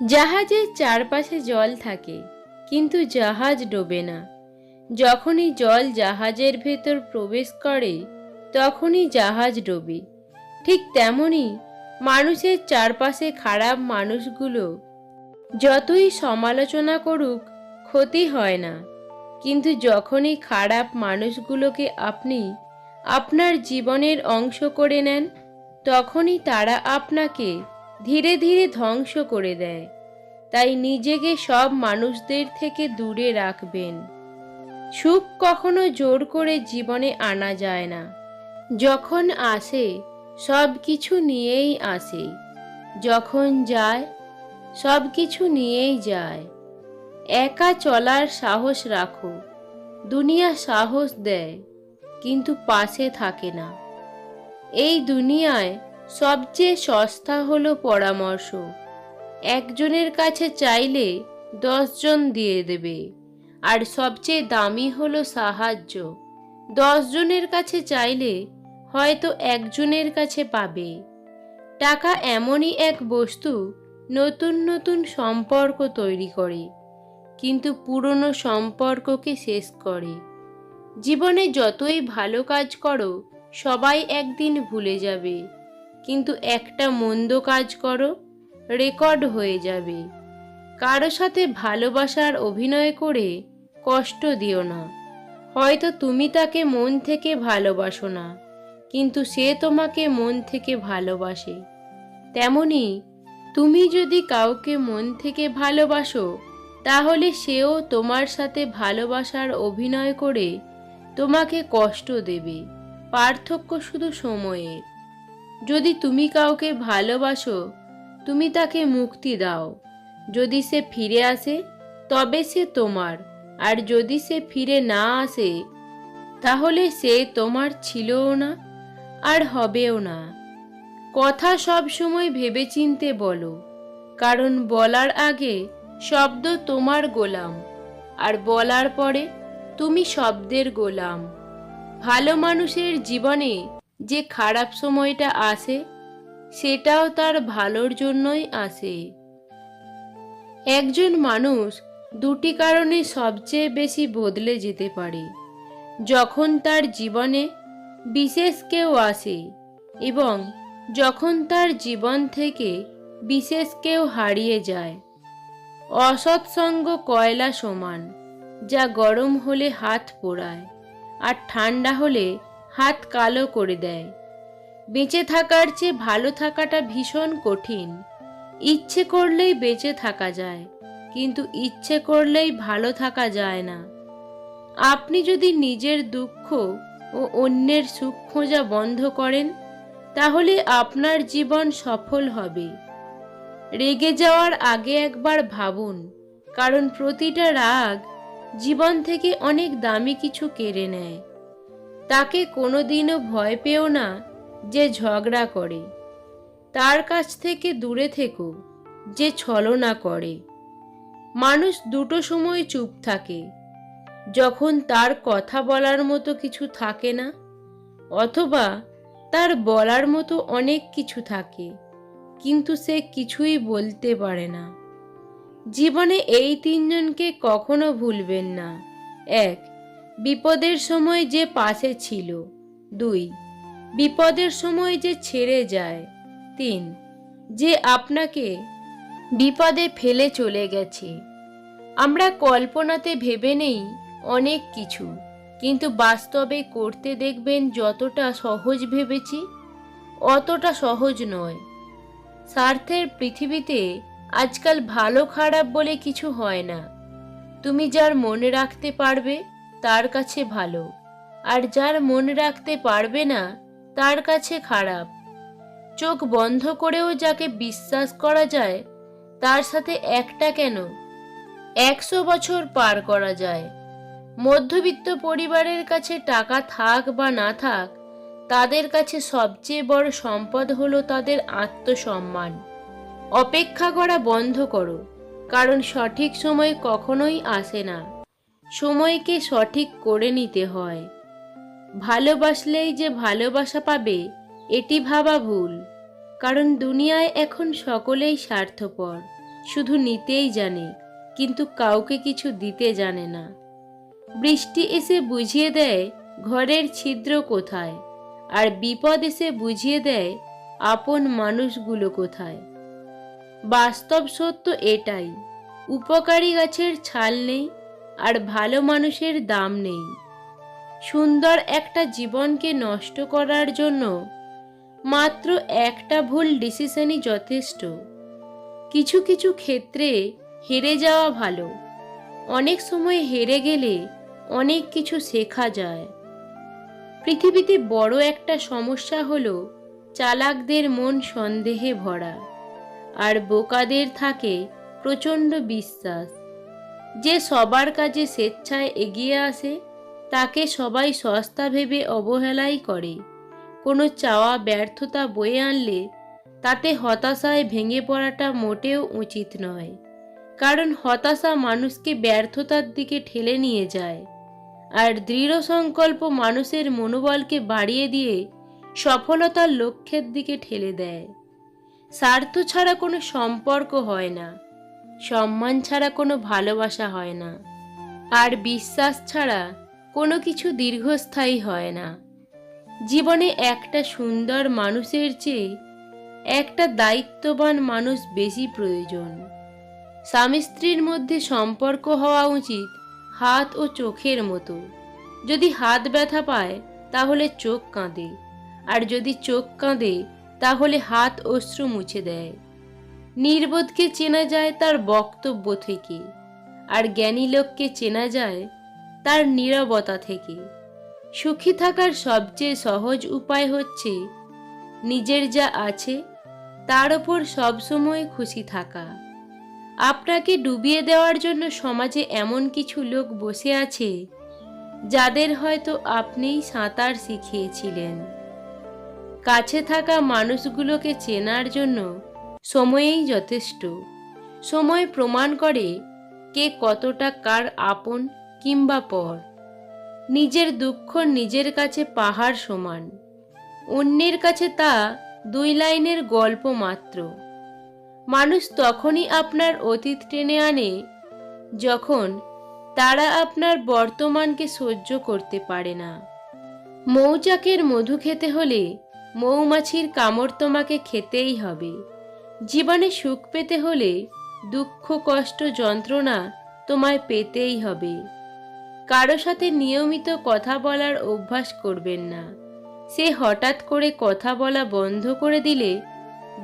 জাহাজের চারপাশে জল থাকে, কিন্তু জাহাজ ডোবে না। যখনই জল জাহাজের ভেতর প্রবেশ করে, তখনই জাহাজ ডোবে। ঠিক তেমনই মানুষের চারপাশে খারাপ মানুষগুলো যতই সমালোচনা করুক, ক্ষতি হয় না। কিন্তু যখনই খারাপ মানুষগুলোকে আপনি আপনার জীবনের অংশ করে নেন, তখনই তারা আপনাকে ধীরে ধীরে ধ্বংস করে দেয়। তাই নিজেকে সব মানুষদের থেকে দূরে রাখবেন। সুখ কখনো জোর করে জীবনে আনা যায় না। যখন আসে, সব কিছু নিয়েই আসে। যখন যায়, সব কিছু নিয়েই যায়। একা চলার সাহস রাখো। দুনিয়া সাহস দেয়, কিন্তু পাশে থাকে না। এই দুনিয়ায় সবচেয়ে সস্তা হলো পরামর্শ। একজনের কাছে চাইলে দশজন দিয়ে দেবে। আর সবচেয়ে দামি হলো সাহায্য। দশজনের কাছে চাইলে হয়তো একজনের কাছে পাবে। টাকা এমনই এক বস্তু নতুন নতুন সম্পর্ক তৈরি করে, কিন্তু পুরনো সম্পর্ককে শেষ করে। জীবনে যতই ভালো কাজ করো, সবাই একদিন ভুলে যাবে। কিন্তু একটা মন্দ কাজ করো, রেকর্ড হয়ে যাবে। কারও সাথে ভালোবাসার অভিনয় করে কষ্ট দিও না। হয়তো তুমি তাকে মন থেকে ভালোবাসো না, কিন্তু সে তোমাকে মন থেকে ভালোবাসে। তেমনি তুমি যদি কাউকে মন থেকে ভালোবাসো, তাহলে সেও তোমার সাথে ভালোবাসার অভিনয় করে তোমাকে কষ্ট দেবে। পার্থক্য শুধু সময়ের। যদি তুমি কাউকে ভালোবাসো, তুমি তাকে মুক্তি দাও। যদি সে ফিরে আসে, তবে সে তোমার। আর যদি সে ফিরে না আসে, তাহলে সে তোমার ছিলও না, আর হবেও না। কথা সব সময় ভেবেচিন্তে বলো, কারণ বলার আগে শব্দ তোমার গোলাম, আর বলার পরে তুমি শব্দের গোলাম। ভালো মানুষের জীবনে যে খারাপ সময়টা আসে, সেটাও তার ভালোর জন্যই আসে। একজন মানুষ দুটি কারণে সবচেয়ে বেশি বদলে যেতে পারে। যখন তার জীবনে বিশেষ কেউ আসে এবং যখন তার জীবন থেকে বিশেষ কেউ হারিয়ে যায়। অসৎসঙ্গ কয়লা সমান, যা গরম হলে হাত পোড়ায়, আর ঠান্ডা হলে হাত কালো করে দেয়। বেঁচে থাকার চেয়ে ভালো থাকাটা ভীষণ কঠিন। ইচ্ছে করলেই বেঁচে থাকা যায়, কিন্তু ইচ্ছে করলেই ভালো থাকা যায় না। আপনি যদি নিজের দুঃখ ও অন্যের সুখ খোঁজা বন্ধ করেন, তাহলে আপনার জীবন সফল হবে। রেগে যাওয়ার আগে একবার ভাবুন, কারণ প্রতিটা রাগ জীবন থেকে অনেক দামি কিছু কেড়ে নেয়। তাকে কোনোদিনও ভয় পেও না যে ঝগড়া করে। তার কাছ থেকে দূরে থেকো, যে ছলনা করে। মানুষ দুটো সময় চুপ থাকে, যখন তার কথা বলার মতো কিছু থাকে না, অথবা তার বলার মতো অনেক কিছু থাকে, কিন্তু সে কিছুই বলতে পারে না। জীবনে এই তিনজনকে কখনো ভুলবেন না। এক বিপদের সময় যে পাশে ছিল। দুই, বিপদের সময় যে ছেড়ে যায়। তিন, যে আপনাকে বিপদে ফেলে চলে গেছে। আমরা কল্পনাতে ভেবে নেই অনেক কিছু, কিন্তু বাস্তবে করতে দেখবেন যতটা সহজ ভেবেছি, অতটা সহজ নয়। স্বার্থের পৃথিবীতে আজকাল ভালো খারাপ বলে কিছু হয় না। তুমি যার মনে রাখতে পারবে তার কাছে ভালো। আর যার মনে রাখতে পারবে না, তার কাছে খারাপ। চোখ বন্ধ করেও যাকে বিশ্বাস করা যায়, তার সাথে একটা কেন? একশো বছর পার করা যায়। মধ্যবিত্ত পরিবারের কাছে টাকা থাক বা না থাক, তাদের কাছে সবচেয়ে বড় সম্পদ হলো তাদের আত্মসম্মান। অপেক্ষা করা বন্ধ করো, কারণ সঠিক সময় কখনোই আসে না। সময়কে সঠিক করে নিতে হয়। ভালোবাসলেই যে ভালোবাসা পাবে, এটি ভাবা ভুল। কারণ দুনিয়ায় এখন সকলেই স্বার্থপর, শুধু নিতেই জানে, কিন্তু কাউকে কিছু দিতে জানে না। বৃষ্টি এসে বুঝিয়ে দেয়, ঘরের ছিদ্র কোথায়? আর বিপদ এসে বুঝিয়ে দেয়, আপন মানুষগুলো কোথায়? বাস্তব সত্য এটাই, উপকারী গাছের ছাল নেই আর ভালো মানুষের দাম নেই। সুন্দর একটা জীবনকে নষ্ট করার জন্য মাত্র একটা ভুল ডিসিশনই যথেষ্ট। কিছু কিছু ক্ষেত্রে হেরে যাওয়া ভালো। অনেক সময় হেরে গেলে অনেক কিছু শেখা যায়। পৃথিবীতে বড় একটা সমস্যা হলো চালাকদের মন সন্দেহে ভরা। আর বোকাদের থাকে প্রচণ্ড বিশ্বাস। যে সবার কাজে স্বেচ্ছায় এগিয়ে আসে, তাকে সবাই সস্তা ভেবে অবহেলাই করে। কোনো চাওয়া ব্যর্থতা বয়ে আনলে তাতে হতাশায় ভেঙে পড়াটা মোটেও উচিত নয়। কারণ হতাশা মানুষকে ব্যর্থতার দিকে ঠেলে নিয়ে যায়। আর দৃঢ় সংকল্প মানুষের মনোবলকে বাড়িয়ে দিয়ে সফলতার লক্ষ্যের দিকে ঠেলে দেয়। স্বার্থ ছাড়া কোনো সম্পর্ক হয় না। সম্মান ছাড়া কোনো ভালোবাসা হয় না। আর বিশ্বাস ছাড়া কোনো কিছু দীর্ঘস্থায়ী হয় না। জীবনে একটা সুন্দর মানুষের চেয়ে একটা দায়িত্ববান মানুষ বেশি প্রয়োজন। স্বামী স্ত্রীর মধ্যে সম্পর্ক হওয়া উচিত হাত ও চোখের মতো। যদি হাত ব্যথা পায়, তাহলে চোখ কাঁদে। আর যদি চোখ কাঁদে, তাহলে হাত অশ্রু মুছে দেয়। নির্বোধকে চেনা যায় তার বক্তব্য থেকে, আর জ্ঞানী লোককে চেনা যায় তার নীরবতা থেকে। সুখী থাকার সবচেয়ে সহজ উপায় হচ্ছে নিজের যা আছে তার ওপর সবসময় খুশি থাকা। আপনাকে ডুবিয়ে দেওয়ার জন্য সমাজে এমন কিছু লোক বসে আছে যাদের হয়তো আপনিই সাঁতার শিখিয়েছিলেন। কাছে থাকা মানুষগুলোকে চেনার জন্য সময়েই যথেষ্ট। সময় প্রমাণ করে কে কতটা কার আপন কিংবা পর। নিজের দুঃখ নিজের কাছে পাহাড় সমান। অন্যের কাছে তা দুই লাইনের গল্প মাত্র। মানুষ তখনই আপনার অতীত টেনে আনে যখন তারা আপনার বর্তমানকে সহ্য করতে পারে না। মৌচাকের মধু খেতে হলে মৌমাছির কামড় তোমাকে খেতেই হবে। জীবনে সুখ পেতে হলে দুঃখ, কষ্ট, যন্ত্রণা তোমায় পেতেই হবে। কারও সাথে নিয়মিত কথা বলার অভ্যাস করবেন না। সে হঠাৎ করে কথা বলা বন্ধ করে দিলে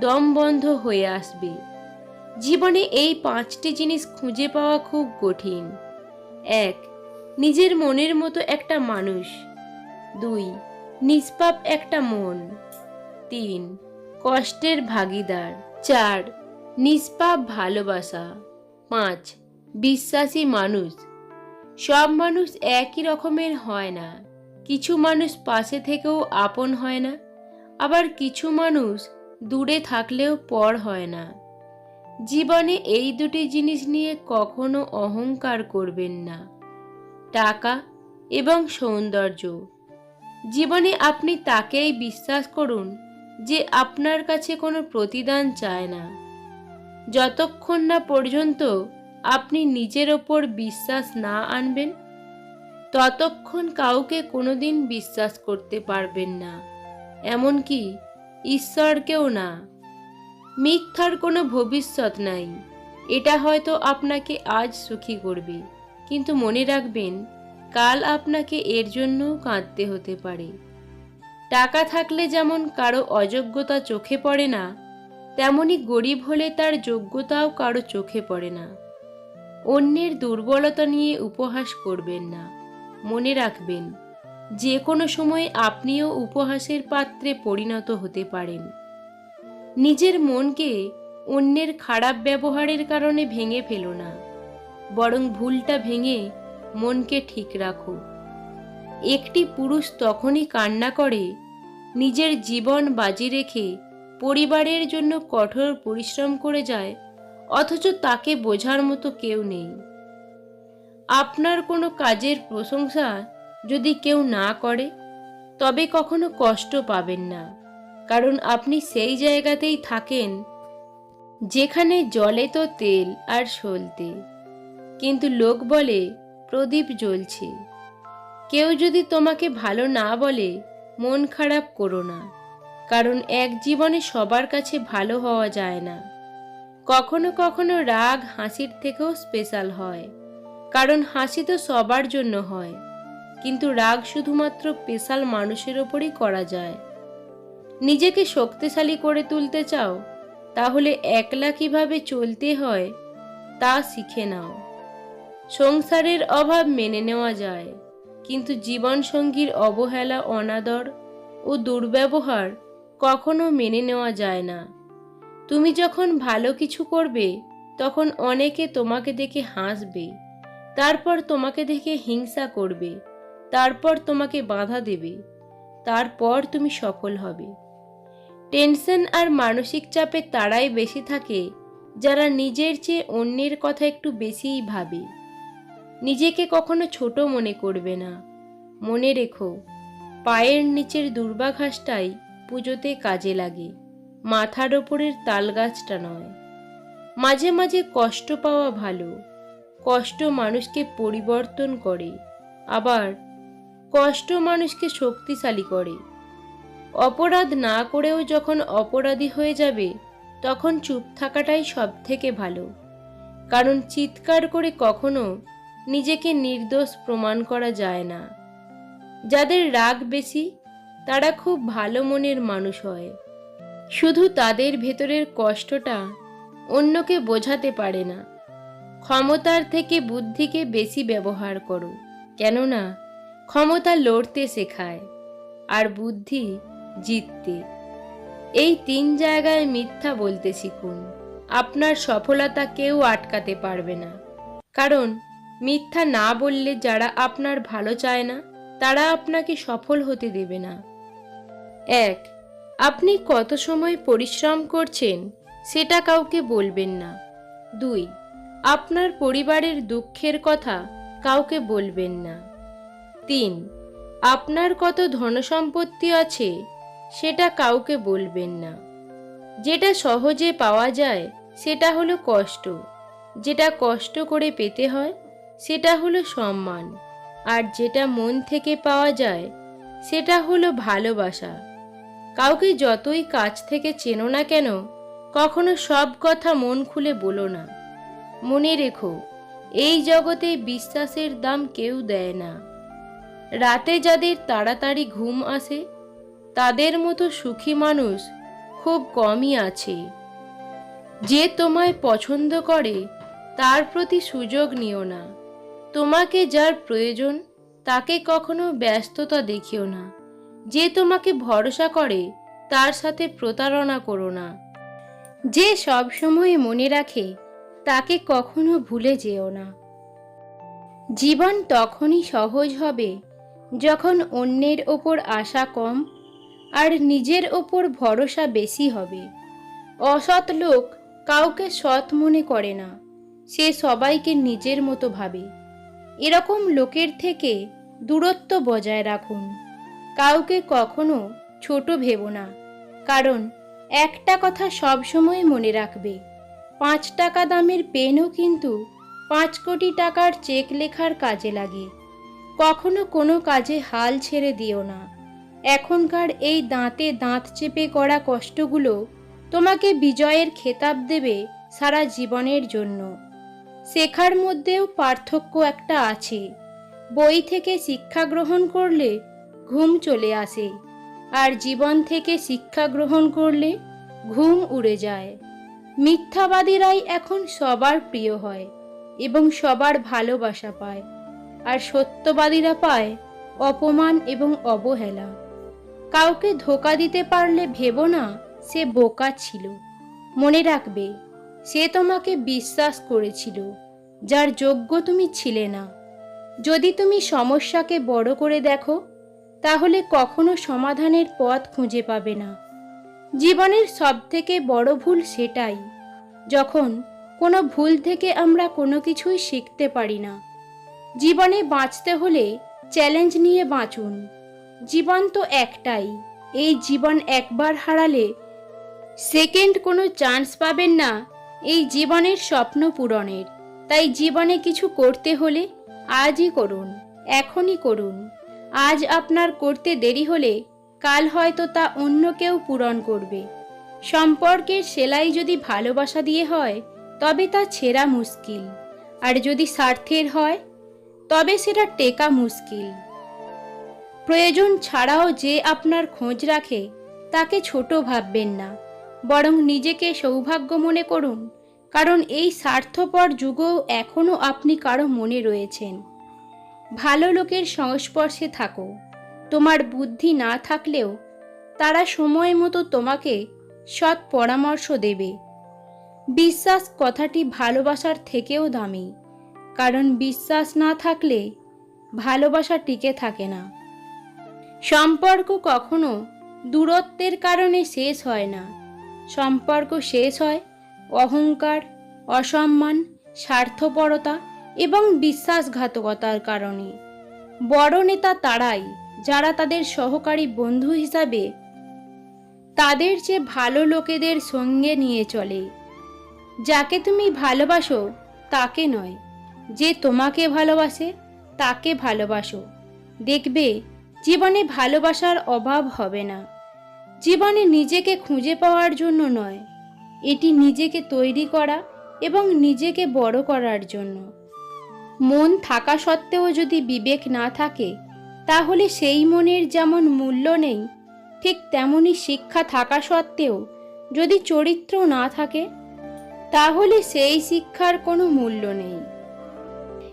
দম বন্ধ হয়ে আসবে। জীবনে এই পাঁচটি জিনিস খুঁজে পাওয়া খুব কঠিন। এক, নিজের মনের মতো একটা মানুষ। দুই, নিষ্পাপ একটা মন। তিন, কষ্টের ভাগিদার। চার, নিষ্পাপ ভালোবাসা। পাঁচ, বিশ্বাসী মানুষ। সব মানুষ একই রকমের হয় না। কিছু মানুষ পাশে থেকেও আপন হয় না। আবার কিছু মানুষ দূরে থাকলেও পর হয় না। জীবনে এই দুটি জিনিস নিয়ে কখনো অহংকার করবেন না। টাকা এবং সৌন্দর্য। জীবনে আপনি তাকেই বিশ্বাস করুন। যে আপনার কাছে কোনো প্রতিদান চায় না। যতক্ষণ না পর্যন্ত আপনি নিজের ওপর বিশ্বাস না আনবেন, ততক্ষণ কাউকে কোনোদিন বিশ্বাস করতে পারবেন না। এমনকি ঈশ্বরকেও না। মিথ্যার কোনো ভবিষ্যৎ নাই। এটা হয়তো আপনাকে আজ সুখী করবে। কিন্তু মনে রাখবেন, কাল আপনাকে এর জন্যও কাঁদতে হতে পারে। টাকা থাকলে যেমন কারও অযোগ্যতা চোখে পড়ে না, তেমনি গরিব হলে তার যোগ্যতাও কারও চোখে পড়ে না। অন্যের দুর্বলতা নিয়ে উপহাস করবেন না, মনে রাখবেন যে কোনো সময় আপনিও উপহাসের পাত্রে পরিণত হতে পারেন। নিজের মনকে অন্যের খারাপ ব্যবহারের কারণে ভেঙে ফেলো না, বরং ভুলটা ভেঙে মনকে ঠিক রাখো। একটি পুরুষ তখনই কান্না করে, নিজের জীবন বাজি রেখে পরিবারের জন্য কঠোর পরিশ্রম করে যায়, অথচ তাকে বোঝার মতো কেউ নেই। আপনার কোনো কাজের প্রশংসা যদি কেউ না করে, তবে কখনো কষ্ট পাবেন না, কারণ আপনি সেই জায়গাতেই থাকেন, যেখানে জলে তো তেল আর সলতে। কিন্তু লোক বলে, প্রদীপ জ্বলছে। কেউ যদি তোমাকে ভালো না বলে, মন খারাপ করো না, কারণ এক জীবনে সবার কাছে ভালো হওয়া যায় না। কখনো কখনো রাগ হাসির থেকেও স্পেশাল হয়, কারণ হাসি তো সবার জন্য হয়, কিন্তু রাগ শুধুমাত্র স্পেশাল মানুষের ওপরই করা যায়। নিজেকে শক্তিশালী করে তুলতে চাও, তাহলে একলা কীভাবে চলতে হয়, তা শিখে নাও। সংসারের অভাব মেনে নেওয়া যায়। কিন্তু জীবনসঙ্গীর অবহেলা, অনাদর ও দুর্ব্যবহার কখনো মেনে নেওয়া যায় না। তুমি যখন ভালো কিছু করবে, তখন অনেকে তোমাকে দেখে হাসবে, তারপর তোমাকে দেখে হিংসা করবে, তারপর তোমাকে বাধা দেবে, তারপর তুমি সফল হবে। টেনশন আর মানসিক চাপে তারাই বেশি থাকে, যারা নিজের চেয়ে অন্যের কথা একটু বেশিই ভাবে। নিজেকে কখনো ছোট মনে করবে না। মনে রেখো, পায়ের নিচের দুর্বাঘাসটাই পুজোতে কাজে লাগে, মাথার ওপরের তালগাছটা নয়। মাঝে মাঝে কষ্ট পাওয়া ভালো, কষ্ট মানুষকে পরিবর্তন করে, আবার কষ্ট মানুষকে শক্তিশালী করে। অপরাধ না করেও যখন অপরাধী হয়ে যাবে, তখন চুপ থাকাটাই সব থেকে ভালো। কারণ চিৎকার করে কখনো নিজেকে নির্দোষ প্রমাণ করা যায় না। যাদের রাগ বেশি, তারা খুব ভালো মনের মানুষ হয়। শুধু তাদের ভেতরের কষ্টটা অন্যকে বোঝাতে পারে না। ক্ষমতার থেকে বুদ্ধিকে বেশি ব্যবহার করো, কেননা ক্ষমতা লড়তে শেখায় আর বুদ্ধি জিততে। এই তিন জায়গায় মিথ্যা বলতে শিখুন, আপনার সফলতা কেউ আটকাতে পারবে না। কারণ মিথ্যা না বললে যারা আপনার ভালো চায় না, তারা আপনাকে সফল হতে দেবে না। এক, আপনি কত সময় পরিশ্রম করছেন, সেটা কাউকে বলবেন না। দুই, আপনার পরিবারের দুঃখের কথা কাউকে বলবেন না। তিন, আপনার কত ধনসম্পত্তি আছে, সেটা কাউকে বলবেন না। যেটা সহজে পাওয়া যায়, সেটা হলো কষ্ট। যেটা কষ্ট করে পেতে হয় সেটা হলো সম্মান। আর যেটা মন থেকে পাওয়া যায়, সেটা হলো ভালোবাসা। কাউকে যতই কাছ থেকে চেনো না কেন, কখনো সব কথা মন খুলে বলো না। মনে রেখো, এই জগতে বিশ্বাসের দাম কেউ দেয় না। রাতে যাদের তাড়াতাড়ি ঘুম আসে, তাদের মতো সুখী মানুষ খুব কমই আছে। যে তোমায় পছন্দ করে, তার প্রতি সুযোগ নিও না। তোমাকে যার প্রয়োজন, তাকে কখনো ব্যস্ততা দেখিও না। যে তোমাকে ভরসা করে, তার সাথে প্রতারণা করো না। যে সব সময় মনে রাখে, তাকে কখনো ভুলে যেও না। জীবন তখনই সহজ হবে, যখন অন্যের ওপর আশা কম আর নিজের ওপর ভরসা বেশি হবে। অসৎ লোক কাউকে সৎ মনে করে না, সে সবাইকে নিজের মতো ভাবে। এরকম লোকের থেকে দূরত্ব বজায় রাখুন। কাউকে কখনো ছোট ভেবো না। কারণ একটা কথা সবসময় মনে রাখবে, পাঁচ টাকা দামের পেনও কিন্তু পাঁচ কোটি টাকার চেক লেখার কাজে লাগে। কখনো কোনো কাজে হাল ছেড়ে দিও না। এখনকার এই দাঁতে দাঁত চেপে করা কষ্টগুলো তোমাকে বিজয়ের খেতাব দেবে সারা জীবনের জন্য। শেখার মধ্যেও পার্থক্য একটা আছে। বই থেকে শিক্ষা গ্রহণ করলে ঘুম চলে আসে, আর জীবন থেকে শিক্ষা গ্রহণ করলে ঘুম উড়ে যায়। মিথ্যাবাদীরাই এখন সবার প্রিয় হয় এবং সবার ভালোবাসা পায়, আর সত্যবাদীরা পায় অপমান এবং অবহেলা। কাউকে ধোকা দিতে পারলে ভেবো না, সে বোকা ছিল। মনে রাখবে সে তোমাকে বিশ্বাস করেছিল, যার যোগ্য তুমি ছিলে না। যদি তুমি সমস্যাকে বড় করে দেখো, তাহলে কখনো সমাধানের পথ খুঁজে পাবে না। জীবনের সবথেকে বড় ভুল সেটাই, যখন কোনো ভুল থেকে আমরা কোনো কিছুই শিখতে পারি না। জীবনে বাঁচতে হলে চ্যালেঞ্জ নিয়ে বাঁচুন। জীবন তো একটাই, এই জীবন একবার হারালে সেকেন্ড কোনো চান্স পাবেন না এই জীবনের স্বপ্ন পূরণের। তাই জীবনে কিছু করতে হলে আজই করুন, এখনই করুন। আজ আপনার করতে দেরি হলে কাল হয়তো তা অন্য কেউ পূরণ করবে। সম্পর্কের সেলাই যদি ভালোবাসা দিয়ে হয়, তবে তা ছেঁড়া মুশকিল। আর যদি স্বার্থের হয়, তবে সেটা টেকা মুশকিল। প্রয়োজন ছাড়াও যে আপনার খোঁজ রাখে, তাকে ছোট ভাববেন না। বরং নিজেকে সৌভাগ্য মনে করুন কারণ এই স্বার্থপর যুগেও এখনও আপনি কারও মনে রয়েছেন। ভালো লোকের সংস্পর্শে থাকো। তোমার বুদ্ধি না থাকলেও তারা সময় মতো তোমাকে সৎ পরামর্শ দেবে। বিশ্বাস কথাটি ভালোবাসার থেকেও দামি, কারণ বিশ্বাস না থাকলে ভালোবাসা টিকে থাকে না। সম্পর্ক কখনো দূরত্বের কারণে শেষ হয় না। সম্পর্ক শেষ হয় অহংকার, অসম্মান, স্বার্থপরতা এবং বিশ্বাসঘাতকতার কারণে। বড় নেতা তারাই, যারা তাদের সহকারী বন্ধু হিসাবে তাদের চেয়ে ভালো লোকেদের সঙ্গে নিয়ে চলে। যাকে তুমি ভালোবাসো, তাকে নয়। যে তোমাকে ভালোবাসে, তাকে ভালোবাসো। দেখবে, জীবনে ভালোবাসার অভাব হবে না। জীবনে নিজেকে খুঁজে পাওয়ার জন্য নয়। এটি নিজেকে তৈরি করা এবং নিজেকে বড় করার জন্য। মন থাকা সত্ত্বেও যদি বিবেক না থাকে, তাহলে সেই মনের যেমন মূল্য নেই, ঠিক তেমনি শিক্ষা থাকা সত্ত্বেও যদি চরিত্র না থাকে, তাহলে সেই শিক্ষার কোনো মূল্য নেই।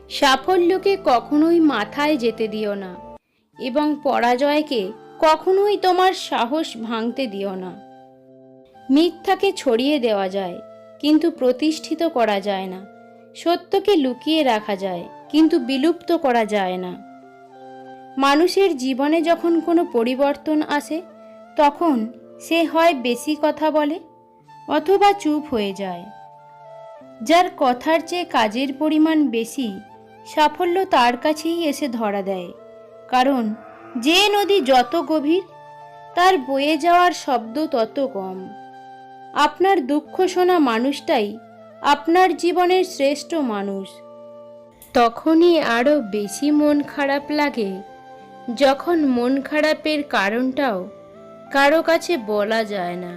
সাফল্যকে কখনোই মাথায় যেতে দিও না এবং পরাজয়কে কখনোই তোমার সাহস ভাঙতে দিও না। মিথ্যাকে ছড়িয়ে দেওয়া যায়, কিন্তু প্রতিষ্ঠিত করা যায় না। সত্যকে লুকিয়ে রাখা যায়, কিন্তু বিলুপ্ত করা যায় না। মানুষের জীবনে যখন কোনো পরিবর্তন আসে, তখন সে হয় বেশি কথা বলে অথবা চুপ হয়ে যায়। যার কথার চেয়ে কাজের পরিমাণ বেশি, সাফল্য তার কাছেই এসে ধরা দেয়। কারণ যে নদী যত গভীর, তার বয়ে যাওয়ার শব্দ তত কম। আপনার দুঃখ শোনা মানুষটাই আপনার জীবনের শ্রেষ্ঠ মানুষ। তখনই আরও বেশি মন খারাপ লাগে। যখন মন খারাপের কারণটাও কারও কাছে বলা যায় না।